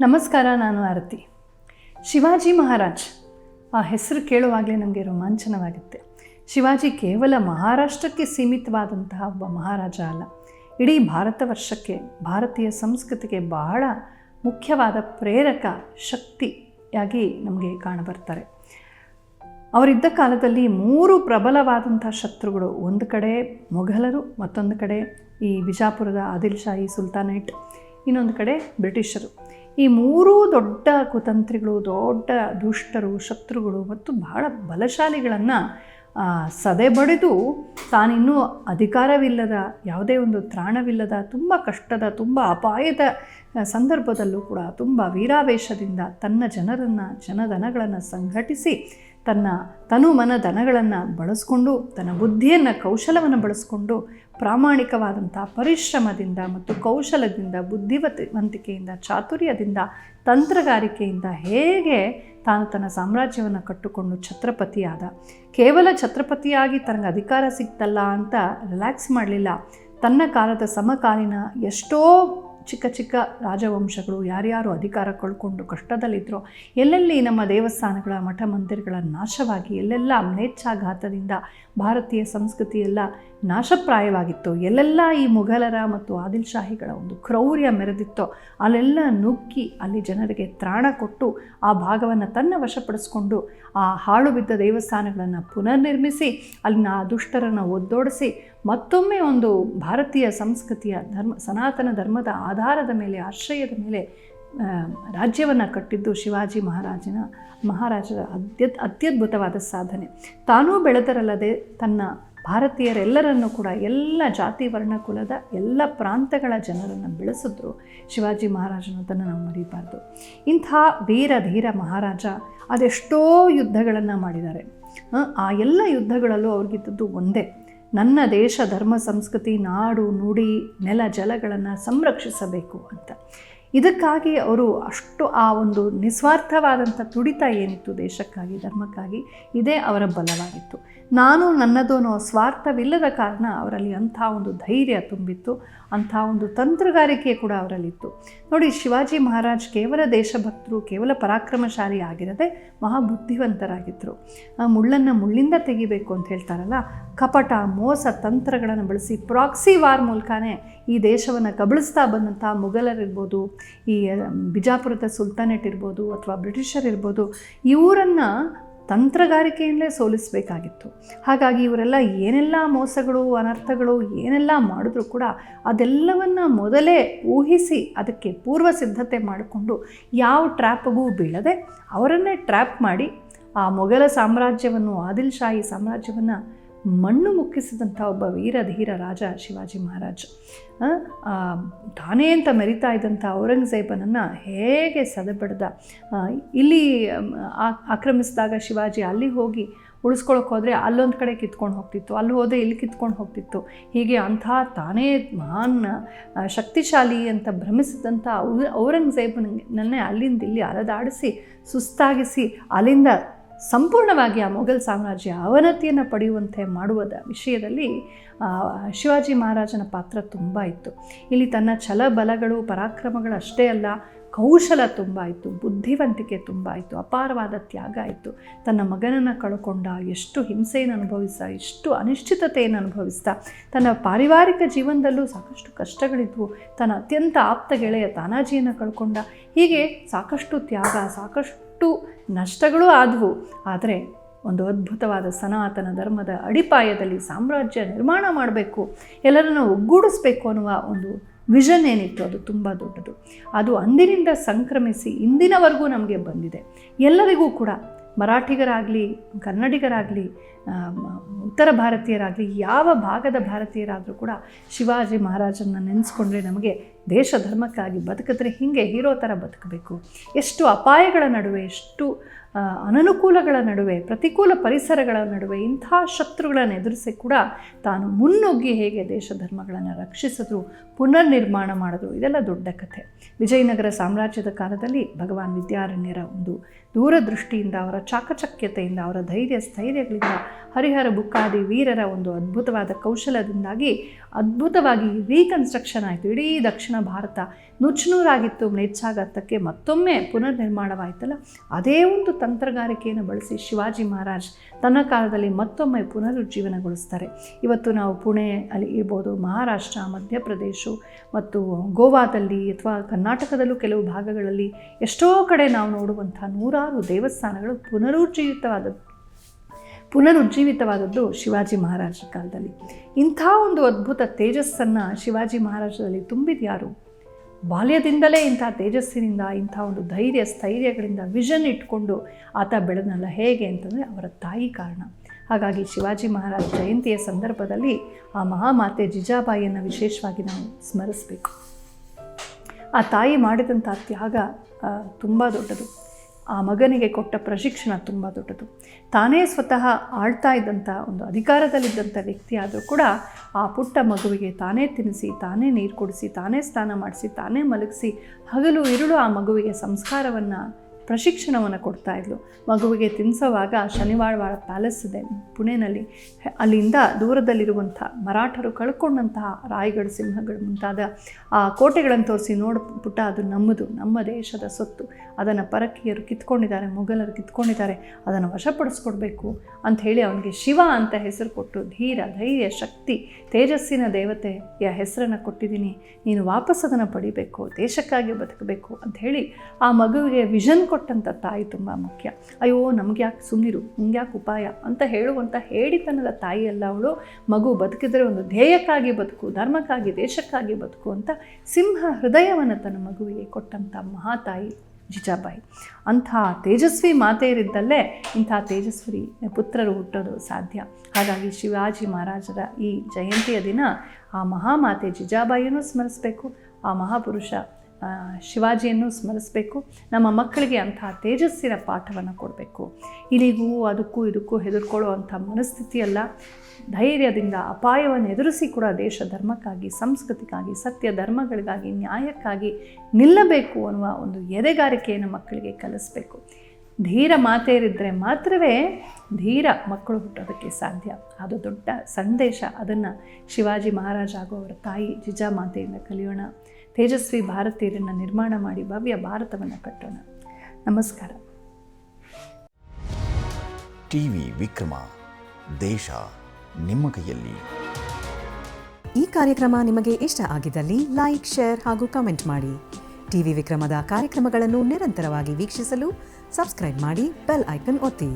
ನಮಸ್ಕಾರ, ನಾನು ಆರತಿ. ಶಿವಾಜಿ ಮಹಾರಾಜ್. ಆ ಹೆಸರು ಕೇಳುವಾಗಲೇ ನಮಗೆ ರೋಮಾಂಚನವಾಗುತ್ತೆ. ಶಿವಾಜಿ ಕೇವಲ ಮಹಾರಾಷ್ಟ್ರಕ್ಕೆ ಸೀಮಿತವಾದಂತಹ ಒಬ್ಬ ಮಹಾರಾಜ ಅಲ್ಲ. ಇಡೀ ಭಾರತ ವರ್ಷಕ್ಕೆ, ಭಾರತೀಯ ಸಂಸ್ಕೃತಿಗೆ ಬಹಳ ಮುಖ್ಯವಾದ ಪ್ರೇರಕ ಶಕ್ತಿಯಾಗಿ ನಮಗೆ ಕಾಣಬರ್ತಾರೆ. ಅವರಿದ್ದ ಕಾಲದಲ್ಲಿ ಮೂರು ಪ್ರಬಲವಾದಂಥ ಶತ್ರುಗಳು, ಒಂದು ಕಡೆ ಮೊಘಲರು, ಮತ್ತೊಂದು ಕಡೆ ಈ ಬಿಜಾಪುರದ ಆದಿಲ್ ಶಾಹಿ ಸುಲ್ತಾನೇಟ್, ಇನ್ನೊಂದು ಕಡೆ ಬ್ರಿಟಿಷರು. ಈ ಮೂರೂ ದೊಡ್ಡ ಕುತಂತ್ರಿಗಳು, ದೊಡ್ಡ ದುಷ್ಟರು, ಶತ್ರುಗಳು ಮತ್ತು ಬಹಳ ಬಲಶಾಲಿಗಳನ್ನು ಸದೆಬಡಿದು ತಾನಿನ್ನೂ ಅಧಿಕಾರವಿಲ್ಲದ, ಯಾವುದೇ ಒಂದು ತ್ರಾಣವಿಲ್ಲದ, ತುಂಬ ಕಷ್ಟದ, ತುಂಬ ಅಪಾಯದ ಸಂದರ್ಭದಲ್ಲೂ ಕೂಡ ತುಂಬ ವೀರಾವೇಶದಿಂದ ತನ್ನ ಜನರನ್ನು, ಜನಧನಗಳನ್ನು ಸಂಘಟಿಸಿ ತನ್ನ ತನು ಮನ ದನಗಳನ್ನು ಬಳಸ್ಕೊಂಡು, ತನ್ನ ಬುದ್ಧಿಯನ್ನು, ಕೌಶಲವನ್ನು ಬಳಸ್ಕೊಂಡು ಪ್ರಾಮಾಣಿಕವಾದಂಥ ಪರಿಶ್ರಮದಿಂದ ಮತ್ತು ಕೌಶಲದಿಂದ, ಬುದ್ಧಿವಂತಿಕೆಯಿಂದ, ಚಾತುರ್ಯದಿಂದ, ತಂತ್ರಗಾರಿಕೆಯಿಂದ ಹೇಗೆ ತಾನು ತನ್ನ ಸಾಮ್ರಾಜ್ಯವನ್ನು ಕಟ್ಟುಕೊಂಡು ಛತ್ರಪತಿಯಾದ? ಕೇವಲ ಛತ್ರಪತಿಯಾಗಿ ತನಗೆ ಅಧಿಕಾರ ಸಿಕ್ತಲ್ಲ ಅಂತ ರಿಲ್ಯಾಕ್ಸ್ ಮಾಡಲಿಲ್ಲ. ತನ್ನ ಕಾಲದ ಸಮಕಾಲೀನ ಎಷ್ಟೋ ಚಿಕ್ಕ ಚಿಕ್ಕ ರಾಜವಂಶಗಳು, ಯಾರ್ಯಾರು ಅಧಿಕಾರ ಕಳ್ಕೊಂಡು ಕಷ್ಟದಲ್ಲಿದ್ದರೋ ಎಲ್ಲೆಲ್ಲಿ ನಮ್ಮ ದೇವಸ್ಥಾನಗಳ ಮಠ ಮಂದಿರಗಳ ನಾಶವಾಗಿ, ಎಲ್ಲೆಲ್ಲ ಮ್ಲೇಚ್ಛಾಘಾತದಿಂದ ಭಾರತೀಯ ಸಂಸ್ಕೃತಿ ಎಲ್ಲ ನಾಶಪ್ರಾಯವಾಗಿತ್ತು, ಎಲ್ಲೆಲ್ಲ ಈ ಮೊಘಲರ ಮತ್ತು ಆದಿಲ್ ಶಾಹಿಗಳ ಒಂದು ಕ್ರೌರ್ಯ ಮೆರೆದಿತ್ತೋ, ಅಲ್ಲೆಲ್ಲ ನುಗ್ಗಿ ಅಲ್ಲಿ ಜನರಿಗೆ ತ್ರಾಣ ಕೊಟ್ಟು ಆ ಭಾಗವನ್ನು ತನ್ನ ವಶಪಡಿಸ್ಕೊಂಡು ಆ ಹಾಳು ಬಿದ್ದ ದೇವಸ್ಥಾನಗಳನ್ನು ಪುನರ್ನಿರ್ಮಿಸಿ, ಅಲ್ಲಿನ ಆ ದುಷ್ಟರನ್ನು ಒದ್ದೋಡಿಸಿ ಮತ್ತೊಮ್ಮೆ ಒಂದು ಭಾರತೀಯ ಸಂಸ್ಕೃತಿಯ ಧರ್ಮ, ಸನಾತನ ಧರ್ಮದ ಆಧಾರದ ಮೇಲೆ, ಆಶ್ರಯದ ಮೇಲೆ ರಾಜ್ಯವನ್ನು ಕಟ್ಟಿದ್ದು ಶಿವಾಜಿ ಮಹಾರಾಜನ, ಮಹಾರಾಜರ ಅತ್ಯ ಅತ್ಯದ್ಭುತವಾದ ಸಾಧನೆ. ತಾನೂ ಬೆಳೆದರಲ್ಲದೆ ತನ್ನ ಭಾರತೀಯರೆಲ್ಲರನ್ನು ಕೂಡ, ಎಲ್ಲ ಜಾತಿ, ವರ್ಣ, ಕುಲದ ಎಲ್ಲ ಪ್ರಾಂತಗಳ ಜನರನ್ನು ಬೆಳೆಸಿದ್ರು ಶಿವಾಜಿ ಮಹಾರಾಜನದನ್ನು ನಾವು ಮರಿಬಾರ್ದು. ಇಂಥ ವೀರ, ಧೀರ ಮಹಾರಾಜ ಅದೆಷ್ಟೋ ಯುದ್ಧಗಳನ್ನು ಮಾಡಿದ್ದಾರೆ. ಆ ಎಲ್ಲ ಯುದ್ಧಗಳಲ್ಲೂ ಅವ್ರಿಗಿದ್ದದ್ದು ಒಂದೇ. ನನ್ನ ದೇಶ, ಧರ್ಮ, ಸಂಸ್ಕೃತಿ, ನಾಡು, ನುಡಿ, ನೆಲ, ಜಲಗಳನ್ನು ಸಂರಕ್ಷಿಸಬೇಕು ಅಂತ. ಇದಕ್ಕಾಗಿ ಅವರು ಅಷ್ಟು ಆ ಒಂದು ನಿಸ್ವಾರ್ಥವಾದಂಥ ತುಡಿತ ಏನಿತ್ತು ದೇಶಕ್ಕಾಗಿ, ಧರ್ಮಕ್ಕಾಗಿ, ಇದೇ ಅವರ ಬಲವಾಗಿತ್ತು. ನಾನು ನನ್ನದು ಅನ್ನೋ ಸ್ವಾರ್ಥವಿಲ್ಲದ ಕಾರಣ ಅವರಲ್ಲಿ ಅಂಥ ಒಂದು ಧೈರ್ಯ ತುಂಬಿತ್ತು. ಅಂಥ ಒಂದು ತಂತ್ರಗಾರಿಕೆ ಕೂಡ ಅವರಲ್ಲಿತ್ತು. ನೋಡಿ, ಶಿವಾಜಿ ಮಹಾರಾಜ್ ಕೇವಲ ದೇಶಭಕ್ತರು, ಕೇವಲ ಪರಾಕ್ರಮಶಾಲಿ ಆಗಿರದೆ ಮಹಾಬುದ್ಧಿವಂತರಾಗಿದ್ದರು ಮುಳ್ಳನ್ನು ಮುಳ್ಳಿಂದ ತೆಗಿಬೇಕು ಅಂತ ಹೇಳ್ತಾರಲ್ಲ, ಕಪಟ, ಮೋಸ ತಂತ್ರಗಳನ್ನು ಬಳಸಿ ಪ್ರಾಕ್ಸಿ ವಾರ್ ಮೂಲಕನೇ ಈ ದೇಶವನ್ನು ಕಬಳಿಸ್ತಾ ಬಂದಂಥ ಮುಘಲರಿರ್ಬೋದು, ಈ ಬಿಜಾಪುರದ ಸುಲ್ತಾನೇಟ್ ಇರ್ಬೋದು ಅಥವಾ ಬ್ರಿಟಿಷರ್ ಇರ್ಬೋದು ಇವರನ್ನು ತಂತ್ರಗಾರಿಕೆಯಿಂದಲೇ ಸೋಲಿಸಬೇಕಾಗಿತ್ತು. ಹಾಗಾಗಿ ಇವರೆಲ್ಲ ಏನೆಲ್ಲ ಮೋಸಗಳು, ಅನರ್ಥಗಳು ಏನೆಲ್ಲ ಮಾಡಿದ್ರೂ ಕೂಡ ಅದೆಲ್ಲವನ್ನು ಮೊದಲೇ ಊಹಿಸಿ ಅದಕ್ಕೆ ಪೂರ್ವ ಸಿದ್ಧತೆ ಮಾಡಿಕೊಂಡು ಯಾವ ಟ್ರ್ಯಾಪ್ಗೂ ಬೀಳದೆ ಅವರನ್ನೇ ಟ್ರ್ಯಾಪ್ ಮಾಡಿ ಆ ಮೊಘಲ ಸಾಮ್ರಾಜ್ಯವನ್ನು ಆದಿಲ್ ಶಾಹಿ ಸಾಮ್ರಾಜ್ಯವನ್ನು ಮಣ್ಣು ಮುಕ್ಕಿಸಿದಂಥ ಒಬ್ಬ ವೀರ ಧೀರ ರಾಜ ಶಿವಾಜಿ ಮಹಾರಾಜ್. ತಾನೇ ಅಂತ ಮೆರಿತಾ ಇದ್ದಂಥ ಔರಂಗಜೇಬನನ್ನು ಹೇಗೆ ಸದೆಬಡ್ದ? ಇಲ್ಲಿ ಆಕ್ರಮಿಸಿದಾಗ ಶಿವಾಜಿ ಅಲ್ಲಿ ಹೋಗಿ ಉಳಿಸ್ಕೊಳಕ್ಕೆ ಹೋದರೆ ಅಲ್ಲೊಂದು ಕಡೆ ಕಿತ್ಕೊಂಡು ಹೋಗ್ತಿತ್ತು. ಅಲ್ಲಿ ಹೋದರೆ ಇಲ್ಲಿ ಕಿತ್ಕೊಂಡು ಹೋಗ್ತಿತ್ತು. ಹೀಗೆ ಅಂಥ ತಾನೇ ಮಹಾನ್ ಶಕ್ತಿಶಾಲಿ ಅಂತ ಭ್ರಮಿಸಿದಂಥ ಔರಂಗಜೇಬನನ್ನೇ ಅಲ್ಲಿಂದ ಇಲ್ಲಿ ಅಲದಾಡಿಸಿ, ಸುಸ್ತಾಗಿಸಿ, ಅಲ್ಲಿಂದ ಸಂಪೂರ್ಣವಾಗಿ ಆ ಮೊಘಲ್ ಸಾಮ್ರಾಜ್ಯ ಅವನತಿಯನ್ನು ಪಡೆಯುವಂತೆ ಮಾಡುವುದ ವಿಷಯದಲ್ಲಿ ಶಿವಾಜಿ ಮಹಾರಾಜನ ಪಾತ್ರ ತುಂಬ ಇತ್ತು. ಇಲ್ಲಿ ತನ್ನ ಛಲ ಬಲಗಳು ಪರಾಕ್ರಮಗಳು ಅಷ್ಟೇ ಅಲ್ಲ, ಕೌಶಲ ತುಂಬ ಇತ್ತು, ಬುದ್ಧಿವಂತಿಕೆ ತುಂಬ ಇತ್ತು, ಅಪಾರವಾದ ತ್ಯಾಗ ಇತ್ತು. ತನ್ನ ಮಗನನ್ನು ಕಳ್ಕೊಂಡ, ಎಷ್ಟು ಹಿಂಸೆಯನ್ನು ಅನುಭವಿಸ್ತಾ ಎಷ್ಟು ಅನಿಶ್ಚಿತತೆಯನ್ನು ಅನುಭವಿಸ್ತಾ ತನ್ನ ಪಾರಿವಾರಿಕ ಜೀವನದಲ್ಲೂ ಸಾಕಷ್ಟು ಕಷ್ಟಗಳಿದ್ವು. ತನ್ನ ಅತ್ಯಂತ ಆಪ್ತ ಗೆಳೆಯ ತಾನಾಜಿಯನ್ನು ಕಳ್ಕೊಂಡ. ಹೀಗೆ ಸಾಕಷ್ಟು ತ್ಯಾಗ, ಸಾಕಷ್ಟು ನಷ್ಟಗಳೂ ಆದವು. ಆದರೆ ಒಂದು ಅದ್ಭುತವಾದ ಸನಾತನ ಧರ್ಮದ ಅಡಿಪಾಯದಲ್ಲಿ ಸಾಮ್ರಾಜ್ಯ ನಿರ್ಮಾಣ ಮಾಡಬೇಕು, ಎಲ್ಲರನ್ನು ಒಗ್ಗೂಡಿಸ್ಬೇಕು ಅನ್ನುವ ಒಂದು ವಿಷನ್ ಏನಿತ್ತು ಅದು ತುಂಬ ದೊಡ್ಡದು. ಅದು ಅಂದಿನಿಂದ ಸಂಕ್ರಮಿಸಿ ಇಂದಿನವರೆಗೂ ನಮಗೆ ಬಂದಿದೆ. ಎಲ್ಲರಿಗೂ ಕೂಡ ಮರಾಠಿಗರಾಗಲಿ, ಕನ್ನಡಿಗರಾಗಲಿ ಉತ್ತರ ಭಾರತೀಯರಾಗಲಿ, ಯಾವ ಭಾಗದ ಭಾರತೀಯರಾದರೂ ಕೂಡ ಶಿವಾಜಿ ಮಹಾರಾಜನ ನೆನೆಸ್ಕೊಂಡ್ರೆ ನಮಗೆ ದೇಶ ಧರ್ಮಕ್ಕಾಗಿ ಬದುಕಿದ್ರೆ ಹೀಗೆ ಹೀರೋ ಥರ ಬದುಕಬೇಕು. ಎಷ್ಟು ಅಪಾಯಗಳ ನಡುವೆ, ಎಷ್ಟು ಅನನುಕೂಲಗಳ ನಡುವೆ, ಪ್ರತಿಕೂಲ ಪರಿಸರಗಳ ನಡುವೆ ಇಂಥ ಶತ್ರುಗಳನ್ನು ಎದುರಿಸಿ ಕೂಡ ತಾನು ಮುನ್ನುಗ್ಗಿ ಹೇಗೆ ದೇಶ ಧರ್ಮಗಳನ್ನು ರಕ್ಷಿಸಿದ್ರು, ಪುನರ್ನಿರ್ಮಾಣ ಮಾಡಿದ್ರು, ಇದೆಲ್ಲ ದೊಡ್ಡ ಕಥೆ. ವಿಜಯನಗರ ಸಾಮ್ರಾಜ್ಯದ ಕಾಲದಲ್ಲಿ ಭಗವಾನ್ ವಿದ್ಯಾರಣ್ಯರ ಒಂದು ದೂರದೃಷ್ಟಿಯಿಂದ, ಅವರ ಚಾಕಚಕ್ಯತೆಯಿಂದ, ಅವರ ಧೈರ್ಯ, ಸ್ಥೈರ್ಯಗಳಿಂದ, ಹರಿಹರ ಬುಕ್ಕಾದಿ ವೀರರ ಒಂದು ಅದ್ಭುತವಾದ ಕೌಶಲದಿಂದಾಗಿ ಅದ್ಭುತವಾಗಿ ರೀಕನ್ಸ್ಟ್ರಕ್ಷನ್ ಆಯಿತು. ಇಡೀ ದಕ್ಷಿಣ ಭಾರತ ನುಚ್ಚುನೂರಾಗಿತ್ತು, ಮ್ಲೇಚ್ಛಾಘಾತಕ್ಕೆ ಮತ್ತೊಮ್ಮೆ ಪುನರ್ ನಿರ್ಮಾಣವಾಯಿತಲ್ಲ ಅದೇ ಒಂದು ತಂತ್ರಗಾರಿಕೆಯನ್ನು ಬಳಸಿ ಶಿವಾಜಿ ಮಹಾರಾಜ್ ತನ್ನ ಕಾಲದಲ್ಲಿ ಮತ್ತೊಮ್ಮೆ ಪುನರುಜ್ಜೀವನಗೊಳಿಸ್ತಾರೆ. ಇವತ್ತು ನಾವು ಪುಣೆ ಅಲ್ಲಿ ಇರ್ಬೋದು, ಮಹಾರಾಷ್ಟ್ರ, ಮಧ್ಯಪ್ರದೇಶ ಮತ್ತು ಗೋವಾದಲ್ಲಿ ಅಥವಾ ಕರ್ನಾಟಕದಲ್ಲೂ ಕೆಲವು ಭಾಗಗಳಲ್ಲಿ ಎಷ್ಟೋ ಕಡೆ ನಾವು ನೋಡುವಂಥ ನೂರಾರು ದೇವಸ್ಥಾನಗಳು ಪುನರುಜ್ಜೀವಿತವಾದದ್ದು. ಪುನರುಜ್ಜೀವಿತವಾದದ್ದು ಶಿವಾಜಿ ಮಹಾರಾಜರ ಕಾಲದಲ್ಲಿ. ಇಂಥ ಒಂದು ಅದ್ಭುತ ತೇಜಸ್ಸನ್ನು ಶಿವಾಜಿ ಮಹಾರಾಜರಲ್ಲಿ ತುಂಬಿದ್ಯಾರು ಬಾಲ್ಯದಿಂದಲೇ ಇಂಥ ತೇಜಸ್ಸಿನಿಂದ, ಇಂಥ ಒಂದು ಧೈರ್ಯ, ಸ್ಥೈರ್ಯಗಳಿಂದ ವಿಷನ್ ಇಟ್ಕೊಂಡು ಆತ ಬೆಳೆದನಲ್ಲ ಹೇಗೆ ಅಂತಂದರೆ ಅವರ ತಾಯಿ ಕಾರಣ. ಹಾಗಾಗಿ ಶಿವಾಜಿ ಮಹಾರಾಜ್ ಜಯಂತಿಯ ಸಂದರ್ಭದಲ್ಲಿ ಆ ಮಹಾಮಾತೆ ಜಿಜಾಬಾಯಿಯನ್ನು ವಿಶೇಷವಾಗಿ ನಾವು ಸ್ಮರಿಸಬೇಕು. ಆ ತಾಯಿ ಮಾಡಿದಂಥ ತ್ಯಾಗ ತುಂಬ ದೊಡ್ಡದು. ಆ ಮಗನಿಗೆ ಕೊಟ್ಟ ಪ್ರಶಿಕ್ಷಣ ತುಂಬ ದೊಡ್ಡದು. ತಾನೇ ಸ್ವತಃ ಆಳ್ತಾ ಇದ್ದಂಥ ಒಂದು ಅಧಿಕಾರದಲ್ಲಿದ್ದಂಥ ವ್ಯಕ್ತಿ ಆದರೂ ಕೂಡ ಆ ಪುಟ್ಟ ಮಗುವಿಗೆ ತಾನೇ ತಿನ್ನಿಸಿ, ತಾನೇ ನೀರು ಕುಡಿಸಿ, ತಾನೇ ಸ್ನಾನ ಮಾಡಿಸಿ, ತಾನೇ ಮಲಗಿಸಿ ಹಗಲು, ಇರುಳು ಆ ಮಗುವಿಗೆ ಸಂಸ್ಕಾರವನ್ನು ಪ್ರಶಿಕ್ಷಣವನ್ನು ಕೊಡ್ತಾ ಇದ್ಲು. ಮಗುವಿಗೆ ತಿನ್ನಿಸೋವಾಗ ಶನಿವಾರವಾರ ಪ್ಯಾಲೇಸ್ ಇದೆ. ಪುಣೆನಲ್ಲಿ, ಅಲ್ಲಿಂದ ದೂರದಲ್ಲಿರುವಂಥ ಮರಾಠರು ಕಳ್ಕೊಂಡಂತಹ ರಾಯಿಗಳು ಸಿಂಹಗಳು ಮುಂತಾದ, ಆ ಕೋಟೆಗಳನ್ನು ತೋರಿಸಿ ನೋಡ ಅದು ನಮ್ಮದು, ನಮ್ಮ ದೇಶದ ಸೊತ್ತು. ಅದನ್ನು ಪರಕೀಯರು ಕಿತ್ಕೊಂಡಿದ್ದಾರೆ, ಮೊಘಲರು ಕಿತ್ಕೊಂಡಿದ್ದಾರೆ, ಅದನ್ನು ವಶಪಡಿಸ್ಕೊಡ್ಬೇಕು ಅಂತ ಹೇಳಿ ಅವನಿಗೆ ಶಿವ ಅಂತ ಹೆಸರು ಕೊಟ್ಟು ಧೀರ, ಧೈರ್ಯ, ಶಕ್ತಿ, ತೇಜಸ್ಸಿನ ದೇವತೆಯ ಹೆಸರನ್ನು ಕೊಟ್ಟಿದ್ದೀನಿ. ನೀನು ವಾಪಸ್ ಅದನ್ನು ಪಡಿಬೇಕು, ದೇಶಕ್ಕಾಗಿ ಬದುಕಬೇಕು ಅಂತ ಹೇಳಿ ಆ ಮಗುವಿಗೆ ವಿಷನ್ ಕೊಟ್ಟಂಥ ತಾಯಿ ತುಂಬ ಮುಖ್ಯ. ಅಯ್ಯೋ ನಮ್ಗೆ ಯಾಕೆ ಸುಮ್ಮನಿರು ನಿಮ್ಗೆ ಯಾಕೆ ಉಪಾಯ ಅಂತ ಹೇಳುವಂಥ ಹೇಳಿತನದ ತಾಯಿ ಅಲ್ಲ ಅವಳು. ಮಗು ಬದುಕಿದರೆ ಒಂದು ಧ್ಯೇಯಕ್ಕಾಗಿ ಬದುಕು, ಧರ್ಮಕ್ಕಾಗಿ, ದೇಶಕ್ಕಾಗಿ ಬದುಕು ಅಂತ ಸಿಂಹ ಹೃದಯವನ್ನು ತನ್ನ ಮಗುವಿಗೆ ಕೊಟ್ಟಂಥ ಮಹಾತಾಯಿ ಜಿಜಾಬಾಯಿ. ಅಂಥ ತೇಜಸ್ವಿ ಮಾತೆಯರಿದ್ದಲ್ಲೇ ಇಂಥ ತೇಜಸ್ವಿ ಪುತ್ರರು ಹುಟ್ಟೋದು ಸಾಧ್ಯ. ಹಾಗಾಗಿ ಶಿವಾಜಿ ಮಹಾರಾಜರ ಈ ಜಯಂತಿಯ ದಿನ ಆ ಮಹಾಮಾತೆ ಜಿಜಾಬಾಯಿಯನ್ನು ಸ್ಮರಿಸಬೇಕು. ಆ ಮಹಾಪುರುಷ ಶಿವಾಜಿಯನ್ನು ಸ್ಮರಿಸಬೇಕು. ನಮ್ಮ ಮಕ್ಕಳಿಗೆ ಅಂತಹ ತೇಜಸ್ಸಿನ ಪಾಠವನ್ನು ಕೊಡಬೇಕು. ಇಲ್ಲಿಗೂ ಅದಕ್ಕೂ ಇದಕ್ಕೂ ಹೆದರ್ಕೊಳ್ಳೋ ಅಂಥ ಮನಸ್ಥಿತಿಯಲ್ಲ. ಧೈರ್ಯದಿಂದ ಅಪಾಯವನ್ನು ಎದುರಿಸಿ ಕೂಡ ದೇಶ ಧರ್ಮಕ್ಕಾಗಿ, ಸಂಸ್ಕೃತಿಗಾಗಿ, ಸತ್ಯ ಧರ್ಮಗಳಿಗಾಗಿ, ನ್ಯಾಯಕ್ಕಾಗಿ ನಿಲ್ಲಬೇಕು ಅನ್ನುವ ಒಂದು ಎದೆಗಾರಿಕೆಯನ್ನು ಮಕ್ಕಳಿಗೆ ಕಲಿಸ್ಬೇಕು. ಧೀರ ಮಾತೆಯರಿದ್ದರೆ ಮಾತ್ರವೇ ಧೀರ ಮಕ್ಕಳು ಹುಟ್ಟೋದಕ್ಕೆ ಸಾಧ್ಯ. ಅದು ದೊಡ್ಡ ಸಂದೇಶ. ಅದನ್ನು ಶಿವಾಜಿ ಮಹಾರಾಜ ಹಾಗೂ ಅವರ ತಾಯಿ ಜಿಜಾ ಮಾತೆಯಿಂದ ಕಲಿಯೋಣ. ತೇಜಸ್ವಿ ಭಾರತೀಯರನ್ನು ನಿರ್ಮಾಣ ಮಾಡಿ ಭವ್ಯ ಭಾರತವನ್ನು ಕಟ್ಟೋಣ. ನಮಸ್ಕಾರ. ಟಿವಿ ವಿಕ್ರಮ ದೇಶ ನಿಮ್ಮ ಕೈಯಲ್ಲಿ. ಈ ಕಾರ್ಯಕ್ರಮ ನಿಮಗೆ ಇಷ್ಟ ಆಗಿದ್ದಲ್ಲಿ ಲೈಕ್ ಶೇರ್ ಹಾಗೂ ಕಮೆಂಟ್ ಮಾಡಿ. ಟಿವಿ ವಿಕ್ರಮದ ಕಾರ್ಯಕ್ರಮಗಳನ್ನು ನಿರಂತರವಾಗಿ ವೀಕ್ಷಿಸಲು ಸಬ್ಸ್ಕ್ರೈಬ್ ಮಾಡಿ ಬೆಲ್ ಐಕನ್ ಒತ್ತಿ.